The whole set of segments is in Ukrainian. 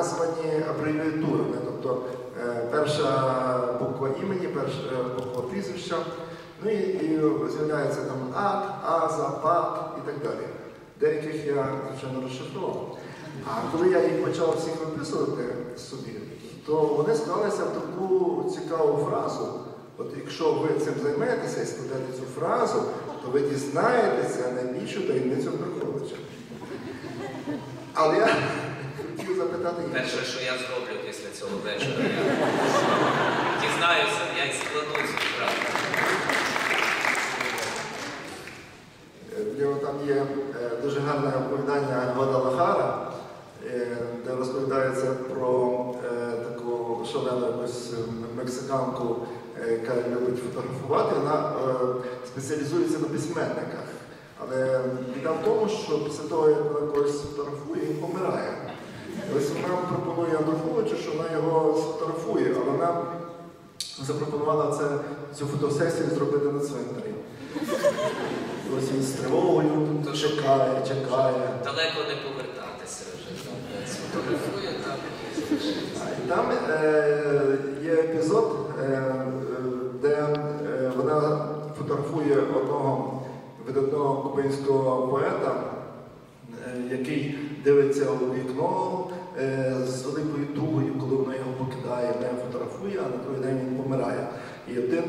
названі абревіатурами. Тобто е, перша буква імені, перша е, буква прізвища, ну і, і з'являється там ад, аза, пат і так далі. Деяких я, звичайно, розшифрував. А коли я їх почав всіх виписувати собі, то вони склалися в таку цікаву фразу. От якщо ви цим займаєтеся і складете цю фразу, то ви дізнаєтеся найбільшу таємницю Мирковича. Але я хотів запитати. Перше, що я зроблю після цього вечора, я дізнаюся, я і складу цю справу. В нього там є е, дуже гарне оповідання Гвадалахара, е, де розповідається про е, таку шалену якусь мексиканку, е, яка любить фотографувати. Вона е, спеціалізується на письменниках. Але біда в тому, що після того, як вона когось фотографує, він помирає. Ось вона що вона його сфотографує, але вона запропонувала це, цю фотосесію зробити на цвинтарі. Ось він з тривогою чекає, чекає. Далеко не повертатися вже. Сфотографує там. А, І там е, є епізод, е, е, де е, вона фотографує одного видатного кубинського поета, е, який дивиться у вікно е, з великою тугою, коли вона його покидає, не фотографує, а на другий день він помирає.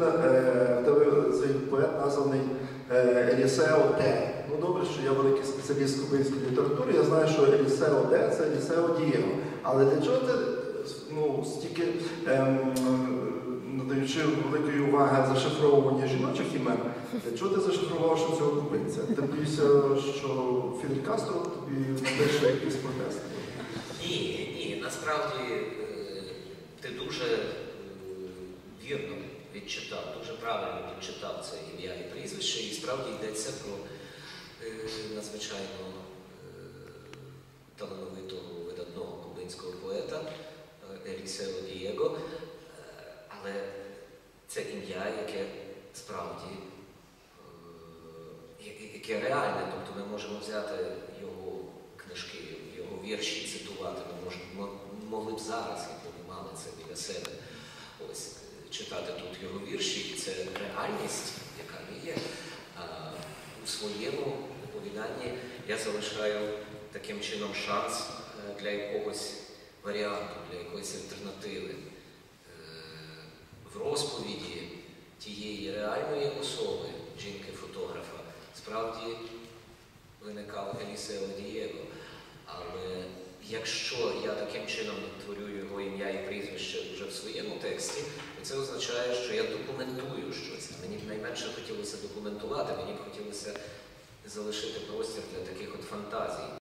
І один е, цей поет названий е, Елісео Де. Ну добре, що я великий спеціаліст кубинської літератури, я знаю, що Елісео Де це Елісео Дієго. Але для чого ти ну, стільки ем, надаючи великої уваги зашифровуванню жіночих імен, для чого ти зашифрував що цього кубинця? Ти боїшся, що Фідель Кастро тобі напише якийсь протест? Ні, ні, насправді е, ти дуже вірно відчитав, дуже правильно відчитав це ім'я і прізвище, і справді йдеться про е, надзвичайно е, талановитого видатного кубинського поета е, Елісео Дієго. Е, Але це ім'я, яке справді яке реальне, тобто ми можемо взяти його книжки, його вірші цитувати. Ми могли б зараз, якби ми мали це біля себе, ось читати тут його вірші, і це реальність, яка не є. А, у своєму оповіданні я залишаю таким чином шанс е, для якогось варіанту, для якоїсь альтернативи. Е, В розповіді тієї реальної особи, жінки-фотографа, справді виникав Елісео Дієго. Але якщо я таким чином творю його ім'я і прізвище вже в своєму тексті, це означає, що я документую щось. Мені б найменше хотілося документувати, мені б хотілося залишити простір для таких от фантазій.